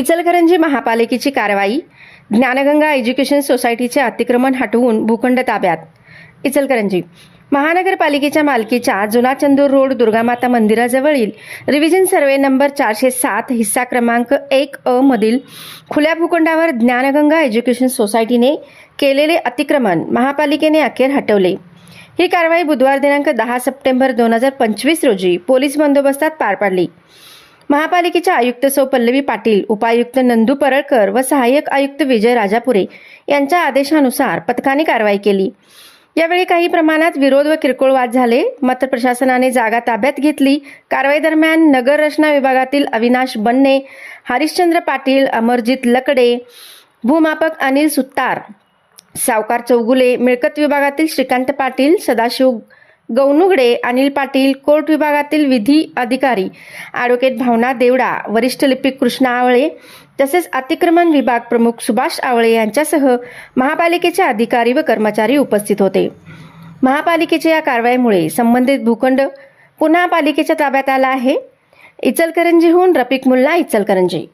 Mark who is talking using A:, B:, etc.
A: इचलकरंजी महापालिकेची कारवाई ज्ञानगंगा एज्युकेशन सोसायटीचे अतिक्रमण हटवून भूखंड ताब्यात. इचलकरंजी महानगरपालिकेच्या मालकीच्या जुना चंदूर रोड दुर्गामाता मंदिराजवळील रिव्हिजन सर्वे नंबर चारशे सात हिस्सा क्रमांक एक अ मधील खुल्या भूखंडावर ज्ञानगंगा एज्युकेशन सोसायटीने केलेले अतिक्रमण महापालिकेने अखेर हटवले. ही कारवाई बुधवार दिनांक दहा सप्टेंबर दोन हजार पंचवीस रोजी पोलीस बंदोबस्तात पार पाडली. महापालिकेच्या आयुक्त सौ पल्लवी पाटील उपायुक्त नंदू परळकर व सहाय्यक आयुक्त विजय राजापुरे यांच्या आदेशानुसार पथकाने कारवाई केली. यावेळी काही प्रमाणात विरोध व किरकोळ वाद झाले. मात्र प्रशासनाने जागा ताब्यात घेतली. कारवाई दरम्यान नगर रचना विभागातील अविनाश बन्ने हरिश्चंद्र पाटील अमरजित लकडे भूमापक अनिल सुत्तार सावकार चौगुले मिळकत विभागातील श्रीकांत पाटील सदाशिव गौनुगडे अनिल पाटील कोर्ट विभागातील विधी अधिकारी ॲडव्होकेट भावना देवडा वरिष्ठ लिपिक कृष्णा आवळे तसेच अतिक्रमण विभाग प्रमुख सुभाष आवळे यांच्यासह महापालिकेचे अधिकारी व कर्मचारी उपस्थित होते. महापालिकेच्या या कारवाईमुळे संबंधित भूखंड पुन्हा पालिकेच्या ताब्यात आला आहे. इचलकरंजीहून रफिक मुल्ला इचलकरंजी.